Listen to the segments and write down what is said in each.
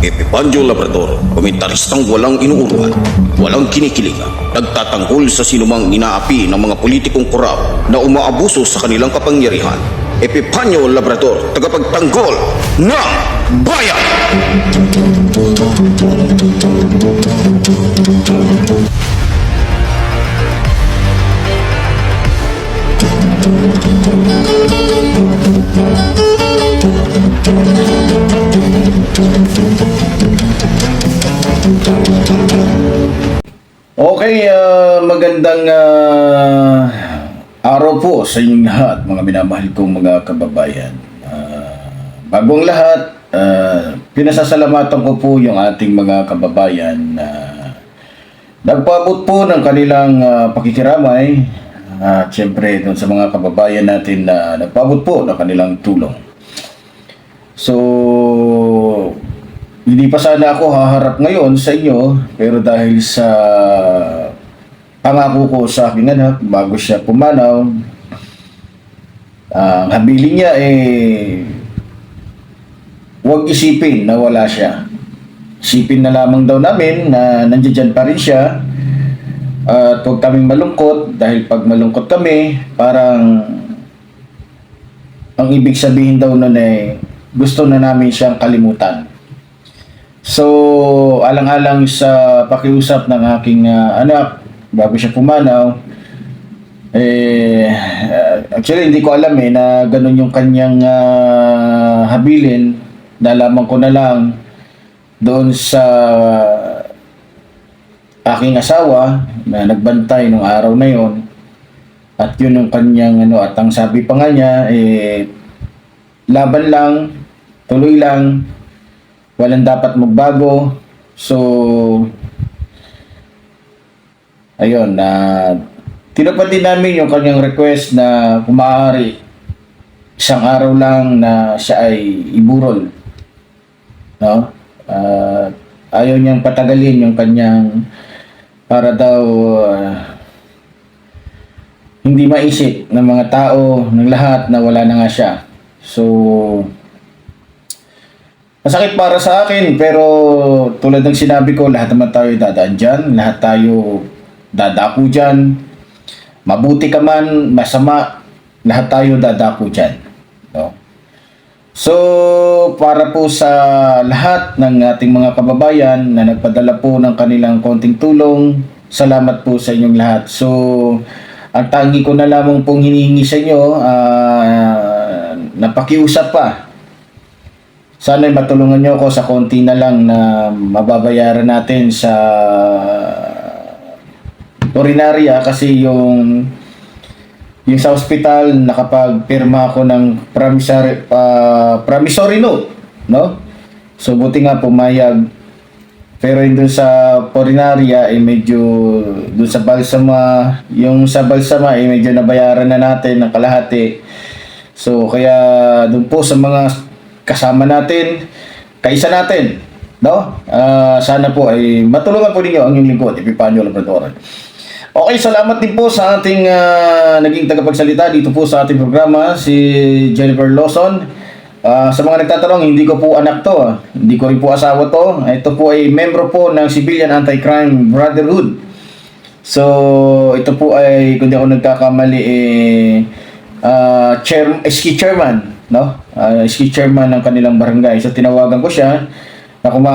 Epipandio Labrador, komentaristang walang inuurwan, walang kinikilingan, nagtatanggol sa sinumang inaapi ng mga politikong korap na umaabuso sa kanilang kapangyarihan. Epipanyo Labrador, tagapagtanggol ng bayan! Okay, ah, magandang ah, araw po sa inyong lahat, mga minamahal kong mga kababayan. Ah, bago ang lahat, ah, pinasasalamatan ko po yung ating mga kababayan na nagpaabot po ng kanilang ah, pakikiramay at syempre dun sa mga kababayan natin na nagpaabot po ng kanilang tulong. So, hindi pa sana ako haharap ngayon sa inyo, pero dahil sa pangako ko sa aking anak, bago siya pumanaw, ang habilin niya eh, huwag isipin na wala siya. Isipin na lamang daw namin na nandiyan pa rin siya at huwag kaming malungkot dahil pag malungkot kami, parang ang ibig sabihin daw nun eh, gusto na namin siyang kalimutan. So, alang-alang sa pakiusap ng aking ah, anak bago siya pumanaw, eh, actually hindi ko alam eh na ganun yung kanyang ah, habilin. Nalaman ko na lang doon sa aking asawa na nagbantay nung araw na yon at yun yung kanyang ano at ang sabi pa nga niya eh laban lang tuloy lang walang dapat magbago so ayun na tinupad din namin yung kanyang request na kung maaari isang araw lang na siya ay iburol no At ayaw niyang patagalin yung kanyang para daw ah, hindi maisip ng mga tao ng lahat na wala na nga siya so Masakit para sa akin, pero tulad ng sinabi ko, lahat naman tayo dadaan dyan. Lahat tayo dadako dyan. Mabuti ka man, masama, lahat tayo dadako dyan. No? So, para po sa lahat ng ating mga kababayan na nagpadala po ng kanilang konting tulong, salamat po sa inyong lahat. So, ang tangi ko na lamang pong hinihingi sa inyo, ah, napakiusap pa sana matulungan nyo ako sa konti na lang na mababayaran natin sa urinaria kasi yung yung sa ospital nakapagpirma ako ng promissory pa promissory note no so buti nga pumayag pero yung dun sa urinaria ay medyo dun sa balsama yung sa balsama ay medyo nabayaran na natin ng kalahati so kaya dun po sa mga kasama natin, kaisa natin, no? Ah, sana po ay matulungan po ninyo ang inyong lingkod, Epipanyo Labrador. Okay, salamat din po sa ating ah, naging tagapagsalita dito po sa ating programa, si Jennifer Lawson. Ah, sa mga nagtatanong, hindi ko po anak to. ah. Hindi ko rin po asawa to. Ito po ay membro po ng Civilian Anti-Crime Brotherhood. So, ito po ay, kung di ako nagkakamali, eh, ah, chair, ski chairman, no? Uh, ski chairman ng kanilang barangay. So, tinawagan ko siya na kung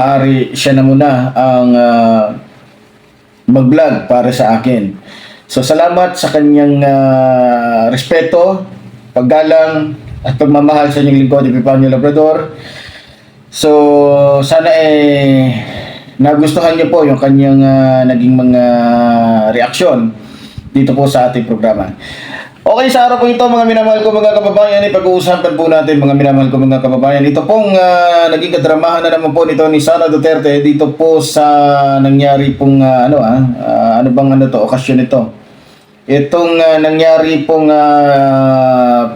siya na muna ang ah, mag-vlog para sa akin. So, salamat sa kanyang ah, respeto, paggalang, at pagmamahal sa inyong lingkod, Epipanyo Labrador. So, sana eh nagustuhan niyo po yung kanyang ah, naging mga reaksyon dito po sa ating programa. Okay, sa araw po ito mga minamahal ko mga kababayan, ipag-uusapan po natin mga minamahal ko mga kababayan. Ito pong ah, naging kadramahan na naman po nito ni Sara Duterte dito po sa nangyari pong ah, ano ah, ah, ano bang ano to, okasyon ito. Itong ah, nangyari pong ah,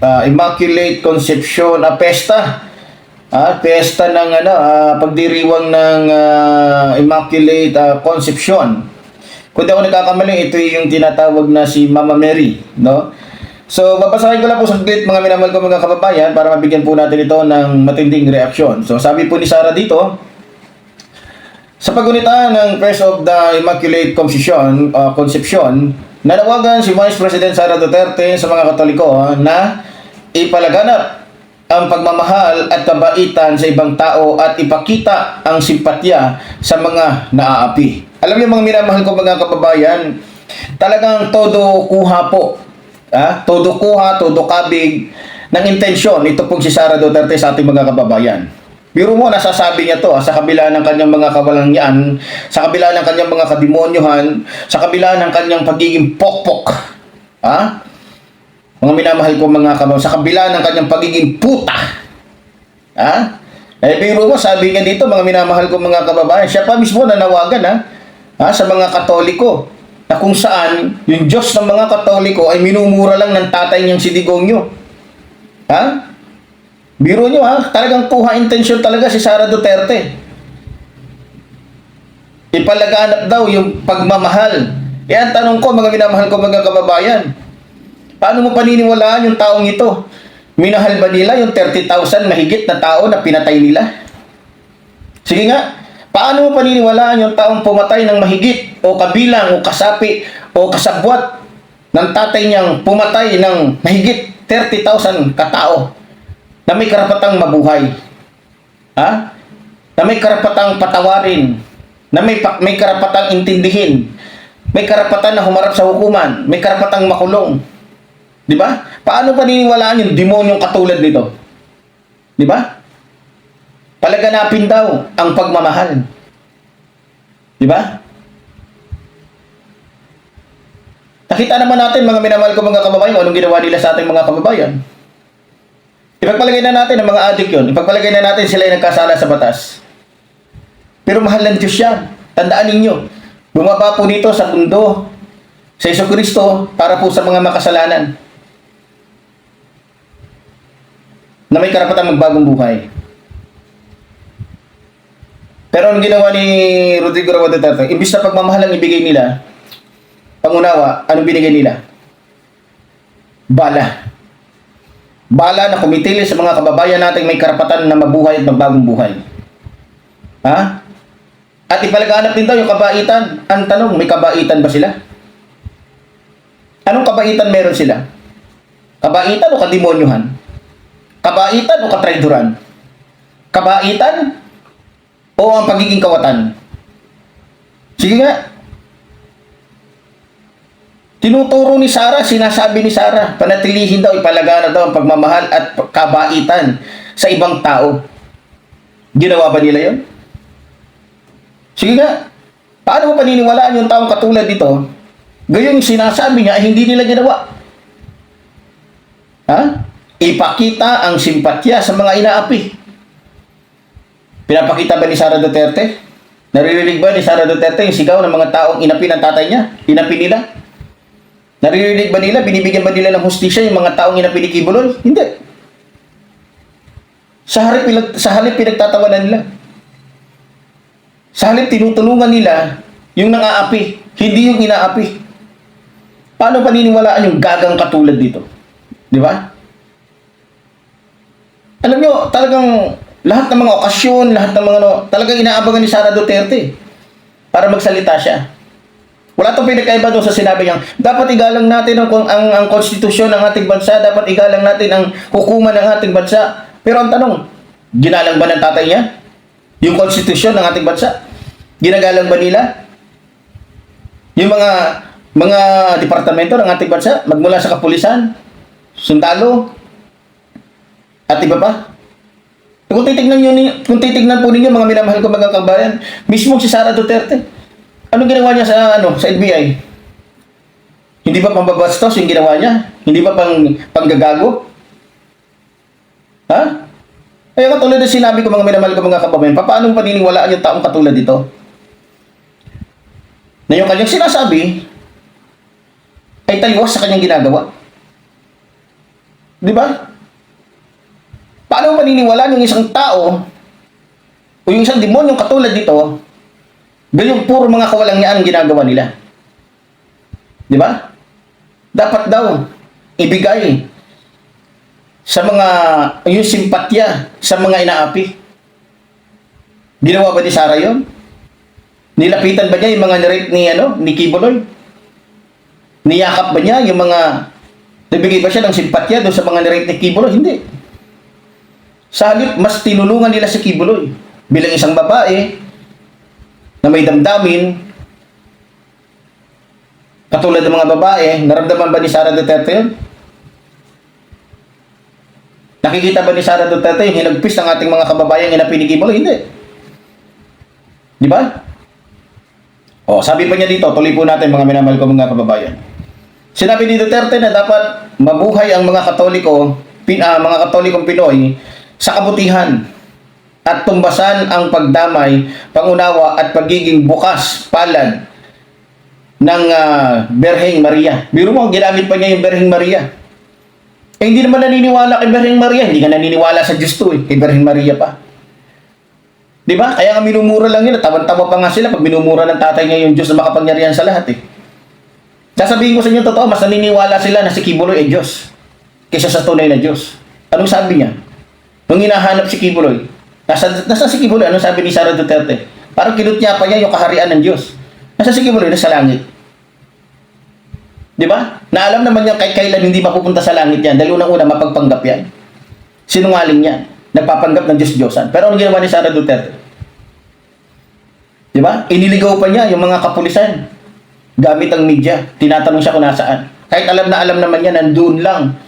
ah, Immaculate Conception, ah, pesta. Ah, pesta ng ano, ah, pagdiriwang ng ah, Immaculate ah, Conception. Kung di ako nagkakamali, ito yung tinatawag na si Mama Mary, no? So, babasahin ko lang po saglit mga minamahal ko mga kababayan para mabigyan po natin ito ng matinding reaksyon. So, sabi po ni Sarah dito, sa pagunita ng Press of the Immaculate Conception, uh, Conception, nanawagan si Vice President Sara Duterte sa mga Katoliko ah, na ipalaganap ang pagmamahal at kabaitan sa ibang tao at ipakita ang simpatya sa mga naaapi. Alam niyo mga minamahal ko mga kababayan, talagang todo kuha po. Ah, todo kuha, todo kabig ng intensyon ito pong si Sara Duterte sa ating mga kababayan. Biro mo, nasasabi niya to ah, sa kabila ng kanyang mga kawalangyaan, sa kabila ng kanyang mga kademonyohan, sa kabila ng kanyang pagiging pokpok. Ha? Mga minamahal ko mga kababayan, sa kabila ng kanyang pagiging puta. Ha? Eh, biro mo, sabi niya dito, mga minamahal ko mga kababayan, siya pa mismo nanawagan ha, ha, sa mga katoliko na kung saan yung Diyos ng mga katoliko ay minumura lang ng tatay niyang si Digongyo. Ha? Biro nyo ha, talagang kuha intensyon talaga si Sara Duterte. Ipalaganap daw yung pagmamahal. Kaya ang tanong ko, mga minamahal ko mga kababayan, paano mo paniniwalaan yung taong ito? Minahal ba nila yung 30,000 mahigit na tao na pinatay nila? Sige nga, paano mo paniniwalaan yung taong pumatay ng mahigit o kabilang o kasapi o kasabwat ng tatay niyang pumatay ng mahigit 30,000 katao na may karapatang mabuhay? Ha? Na may karapatang patawarin, na may, may karapatang intindihin, may karapatan na humarap sa hukuman, may karapatang makulong. Di ba? Paano paniniwalaan yung demonyong katulad nito? Di ba? Palaganapin daw ang pagmamahal. Di ba? Nakita naman natin mga minamahal ko mga kababayan, anong ginawa nila sa ating mga kababayan. Ipagpalagay na natin ang mga adik yun. Ipagpalagay na natin sila yung nagkasala sa batas. Pero mahal ng Diyos yan. Tandaan ninyo, bumaba po dito sa mundo sa Iso Kristo para po sa mga makasalanan na may karapatang magbagong buhay. Pero ang ginawa ni Rodrigo Roa Duterte, imbis na pagmamahal ang ibigay nila, pangunawa, anong binigay nila? Bala. Bala na kumitili sa mga kababayan nating may karapatan na mabuhay at magbagong buhay. Ha? At ipalaganap din daw yung kabaitan. Ang tanong, may kabaitan ba sila? Anong kabaitan meron sila? Kabaitan o kademonyohan? Kabaitan o katraidoran? Kabaitan o ang pagiging kawatan? Sige nga. Tinuturo ni Sarah, sinasabi ni Sarah, panatilihin daw, ipalaganap daw ang pagmamahal at kabaitan sa ibang tao. Ginawa ba nila yon? Sige nga. Paano mo paniniwalaan yung taong katulad nito? Gayong sinasabi niya ay hindi nila ginawa. Ha? Ipakita ang simpatya sa mga inaapi. Pinapakita ba ni Sara Duterte? Naririnig ba ni Sara Duterte yung sigaw ng mga taong inapi ng tatay niya? Inapi nila? Naririnig ba nila? Binibigyan ba nila ng hustisya yung mga taong inapi ni Kibuloy? Hindi. Sa halip, sa halip pinagtatawanan nila. Sa halip tinutulungan nila yung nang-aapi, hindi yung inaapi. Paano paniniwalaan yung gagang katulad dito? Di ba? Alam nyo, talagang lahat ng mga okasyon, lahat ng mga ano, talagang inaabangan ni Sara Duterte para magsalita siya. Wala itong pinakaiba doon sa sinabi niyang, dapat igalang natin ang, ang, ang konstitusyon ng ating bansa, dapat igalang natin ang hukuman ng ating bansa. Pero ang tanong, ginalang ba ng tatay niya? Yung konstitusyon ng ating bansa? Ginagalang ba nila? Yung mga mga departamento ng ating bansa, magmula sa kapulisan, sundalo, at iba pa. Kung titignan, nyo, kung titignan po ninyo mga minamahal ko mga kabayan, mismo si Sara Duterte, anong ginawa niya sa ano sa NBI? Hindi ba pambabastos yung ginawa niya? Hindi ba pang panggagago? Ha? Kaya katulad ng sinabi ko mga minamahal ko mga kababayan, paano paniniwalaan yung taong katulad dito? Na yung kanyang sinasabi ay taliwas sa kanyang ginagawa. Di ba? Paano paniniwalaan yung isang tao o yung isang demonyong katulad dito gayong puro mga kawalangyaan ang ginagawa nila? Di ba? Dapat daw ibigay sa mga yung simpatya sa mga inaapi. Ginawa ba ni Sarah yon? Nilapitan ba niya yung mga nirape ni ano, ni Kibuloy? Niyakap ba niya yung mga nabigay ba siya ng simpatya doon sa mga nirape ni Kibuloy? Hindi. Sa halip, mas tinulungan nila si Kibuloy bilang isang babae na may damdamin katulad ng mga babae, naramdaman ba ni Sara Duterte yun? Nakikita ba ni Sara Duterte yung hinagpis ng ating mga kababayan na pinigibuloy? Hindi. Di ba? O, sabi pa niya dito, tuloy po natin mga minamahal ko mga kababayan. Sinabi ni Duterte na dapat mabuhay ang mga katoliko, pin, ah, mga katolikong Pinoy sa kabutihan at tumbasan ang pagdamay, pangunawa at pagiging bukas, palad ng ah, Berheng Maria. Biro mo, ginamit pa niya yung Berheng Maria. Eh, hindi naman naniniwala kay Berheng Maria. Hindi ka naniniwala sa Diyos to eh. Kay Berheng Maria pa. Di ba? Kaya nga minumura lang yun. Tawan-tawa pa nga sila pag minumura ng tatay niya yung Diyos na makapangyarihan sa lahat eh. Sasabihin ko sa inyo totoo, mas naniniwala sila na si Kibuloy ay Diyos kaysa sa tunay na Diyos. Anong sabi niya? Nung hinahanap si Kibuloy, nasa, nasa si Kibuloy, anong sabi ni Sara Duterte? Parang kinutnya pa niya yung kaharian ng Diyos. Nasa si Kibuloy, nasa langit. Di ba? Na alam naman niya kahit kailan hindi mapupunta sa langit yan. Dahil unang-una, mapagpanggap yan. Sinungaling yan. Nagpapanggap ng Diyos-Diyosan. Pero ano ginawa ni Sara Duterte? Di ba? Iniligaw pa niya yung mga kapulisan. Gamit ang media. Tinatanong siya kung nasaan. Kahit alam na alam naman niya, nandun lang.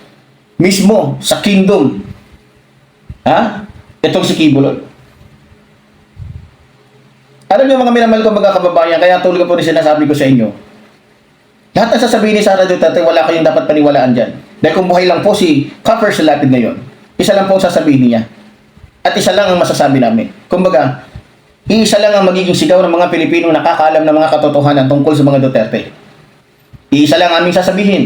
Mismo, sa kingdom. Ha? Itong si Kibuloy. Alam niyo mga minamahal ko mga kababayan, kaya tuloy ko po rin sinasabi ko sa inyo, lahat ng sasabihin ni Sara Duterte, wala kayong dapat paniwalaan dyan. Dahil kung buhay lang po si Copper sa lapid ngayon, isa lang po ang sasabihin niya. At isa lang ang masasabi namin. Kumbaga, iisa lang ang magiging sigaw ng mga Pilipino nakakaalam ng mga katotohanan tungkol sa mga Duterte. Iisa lang ang aming sasabihin.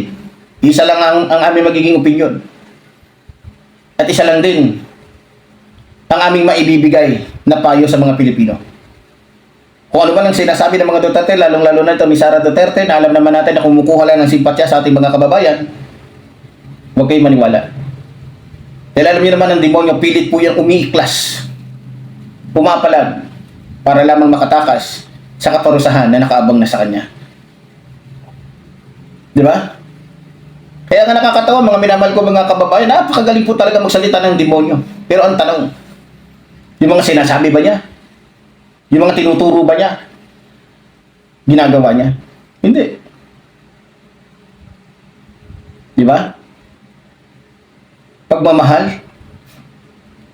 Isa lang ang, ang aming magiging opinion. At isa lang din ang aming maibibigay na payo sa mga Pilipino. Kung ano ba ang sinasabi ng mga Duterte, lalong-lalo na ito ni Sara Duterte, na alam naman natin na kumukuha lang ng simpatya sa ating mga kababayan, huwag kayong maniwala. Dahil alam niyo naman ang demonyo, pilit po yan umiiklas. Pumapalag para lamang makatakas sa kaparusahan na nakaabang na sa kanya. Di ba? Kaya nga nakakatawa, mga minamahal ko mga kababayan, napakagaling po talaga magsalita ng demonyo. Pero ang tanong, yung mga sinasabi ba niya? Yung mga tinuturo ba niya? Ginagawa niya? Hindi. Di ba? Pagmamahal.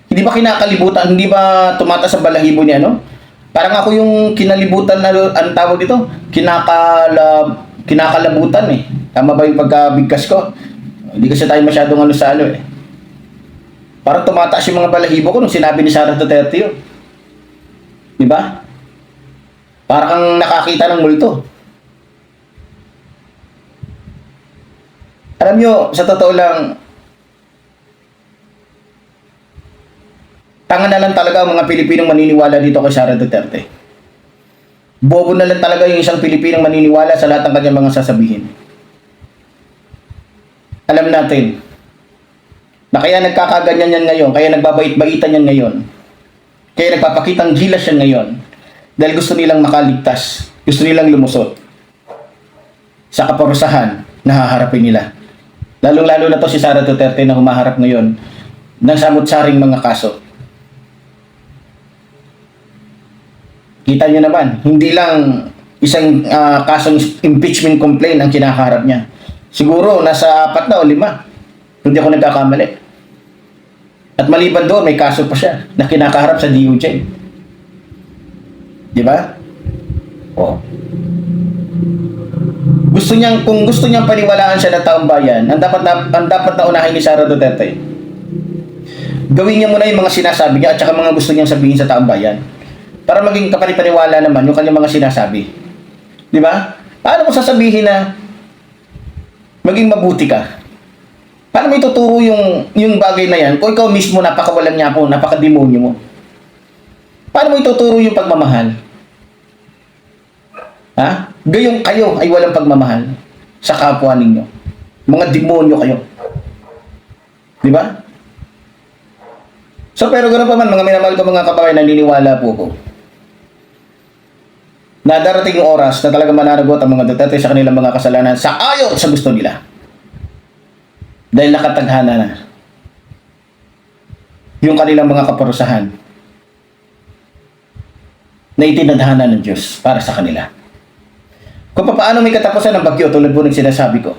Hindi ba kinakalibutan? Hindi ba tumataas sa balahibo niya, no? Parang ako yung kinalibutan na, ang tawag dito? Kinakala, kinakalabutan eh. Tama ba yung pagkabigkas ko? Hindi kasi tayo masyadong ano sa ano eh. Parang tumataas yung mga balahibo ko nung sinabi ni Sara Duterte yun. Di ba? Para kang nakakita ng multo. Alam nyo, sa totoo lang, tanga na lang talaga ang mga Pilipinong maniniwala dito kay Sara Duterte. Bobo na lang talaga yung isang Pilipinong maniniwala sa lahat ng kanyang mga sasabihin. Alam natin, na kaya nagkakaganyan yan ngayon, kaya nagbabait-baitan yan ngayon, kaya nagpapakitang gilas yan ngayon dahil gusto nilang makaligtas, gusto nilang lumusot sa kaparusahan na haharapin nila. Lalong-lalo na to si Sara Duterte na humaharap ngayon ng samut-saring mga kaso. Kita nyo naman, hindi lang isang ah, kasong impeachment complaint ang kinaharap niya. Siguro nasa apat na o lima. Hindi ako nagkakamali. At maliban doon, may kaso pa siya na kinakaharap sa DOJ. Di ba? Oo. Gusto niyang, kung gusto niyang paniwalaan siya ng taong bayan, ang dapat na, ang dapat na unahin ni Sara Duterte, gawin niya muna yung mga sinasabi niya at saka mga gusto niyang sabihin sa taong bayan. Para maging kapanipaniwala naman yung kanyang mga sinasabi. Di ba? Paano mo sasabihin na maging mabuti ka? Paano mo ituturo yung, yung bagay na yan kung ikaw mismo napakawalang niya po, napakademonyo mo? Paano mo ituturo yung pagmamahal? Ha? Gayong kayo ay walang pagmamahal sa kapwa ninyo. Mga demonyo kayo. Di ba? So pero ganoon pa man, mga minamahal ko mga kababayan, naniniwala po ko na darating yung oras na talaga mananagot ang mga Duterte sa kanilang mga kasalanan sa ayaw sa gusto nila. Dahil nakataghana na yung kanilang mga kaparusahan na itinadhana ng Diyos para sa kanila. Kung paano may katapusan ng bagyo tulad po ng sinasabi ko,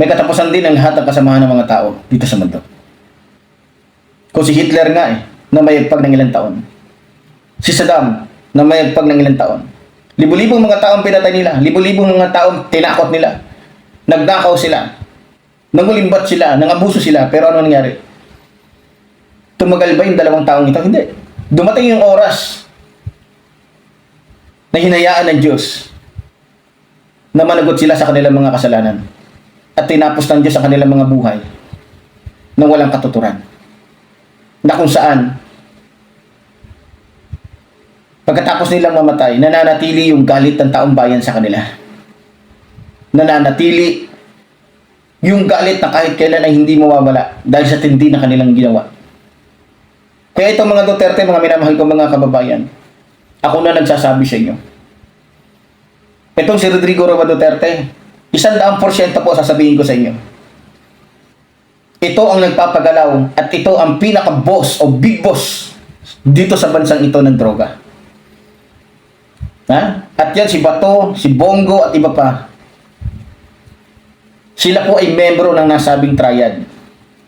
may katapusan din ang lahat ng kasamahan ng mga tao dito sa mundo. Kung si Hitler nga eh, na mayagpag ng ilang taon. Si Saddam, na mayagpag ng ilang taon. Libo-libong mga taong pinatay nila. Libo-libong mga taong tinakot nila. Nagnakaw sila. Nangulimbat sila. Nangabuso sila. Pero ano nangyari? Tumagal ba yung dalawang taong ito? Hindi. Dumating yung oras na hinayaan ng Diyos na managot sila sa kanilang mga kasalanan at tinapos ng Diyos ang kanilang mga buhay na walang katuturan. Na kung saan Pagkatapos nilang mamatay, nananatili yung galit ng taong bayan sa kanila. Nananatili yung galit na kahit kailan ay hindi mawawala dahil sa tindi na kanilang ginawa. Kaya itong mga Duterte, mga minamahal ko mga kababayan, ako na nagsasabi sa inyo. Itong si Rodrigo Roa Duterte, isang daang porsyento po sasabihin ko sa inyo. Ito ang nagpapagalaw at ito ang pinaka-boss o big boss dito sa bansang ito ng droga. Ha? At yan si Bato, si Bongo at iba pa. Sila po ay membro ng nasabing triad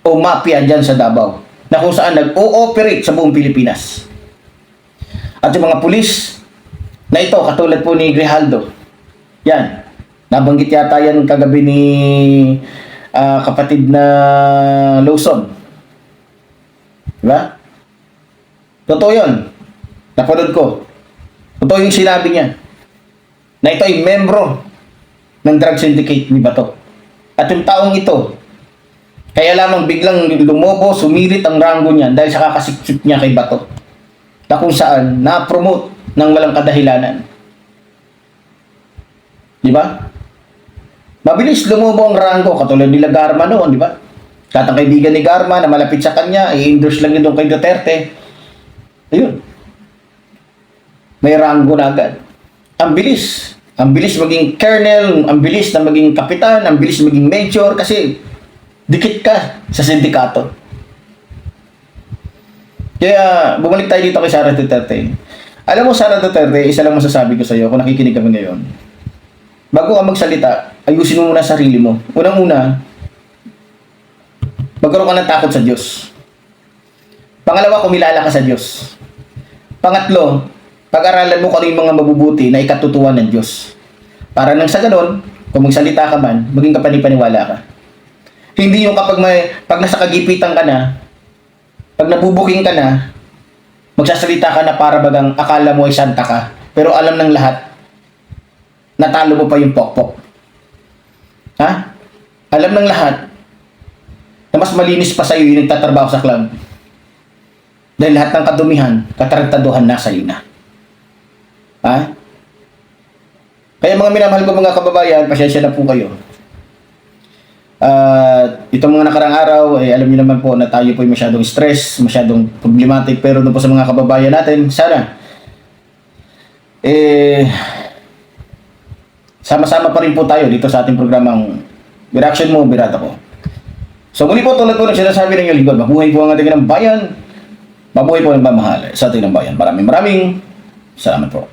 o mafia dyan sa Davao na kung saan nag-ooperate sa buong Pilipinas. At yung mga pulis na ito, katulad po ni Grijaldo, yan, nabanggit yata yan kagabi ni ah, kapatid na Lawson. Diba? Totoo yun. Napanood ko. Totoo yung sinabi niya. Na ito ay membro ng drug syndicate ni Bato. At yung taong ito, kaya lamang biglang lumobo, sumirit ang rango niya dahil sa kakasiksik niya kay Bato. Na kung saan, na-promote ng walang kadahilanan. Di ba? Mabilis lumobo ang rango, katulad nila Garma noon, di ba? Kahit ang kaibigan ni Garma na malapit sa kanya, i-endorse lang yun kay Duterte. Ayun. May rango na agad. Ang bilis. Ang bilis maging colonel, ang bilis na maging kapitan, ang bilis maging major kasi dikit ka sa sindikato. Kaya bumalik tayo dito kay Sara Duterte. Alam mo, Sara Duterte, isa lang masasabi ko sa iyo kung nakikinig kami ngayon. Bago ka magsalita, ayusin mo muna sarili mo. Unang-una, magkaroon ka ng takot sa Diyos. Pangalawa, kumilala ka sa Diyos. Pangatlo, pag-aralan mo kung ano yung mga mabubuti na ikatutuwa ng Diyos. Para nang sa ganon, kung magsalita ka man, maging kapanipaniwala ka. Hindi yung kapag may, pag nasa kagipitan ka na, pag nabubuking ka na, magsasalita ka na para bagang akala mo ay santa ka, pero alam ng lahat, natalo mo pa yung pokpok. Ha? Alam ng lahat, na mas malinis pa sa'yo yung nagtatrabaho sa club. Dahil lahat ng kadumihan, kataragtaduhan nasa iyo na. Ha? Kaya mga minamahal ko mga kababayan, pasensya na po kayo. At itong mga nakarang araw, eh, alam niyo naman po na tayo po ay masyadong stress, masyadong problematic, pero doon po sa mga kababayan natin, sana, eh, sama-sama pa rin po tayo dito sa ating programang Reaction mo, Birata ko. So muli po tulad po ng sinasabi ng lingkod, mabuhay po ang ating ng bayan, mabuhay po ang pamahal sa ating ng bayan. Maraming maraming salamat po.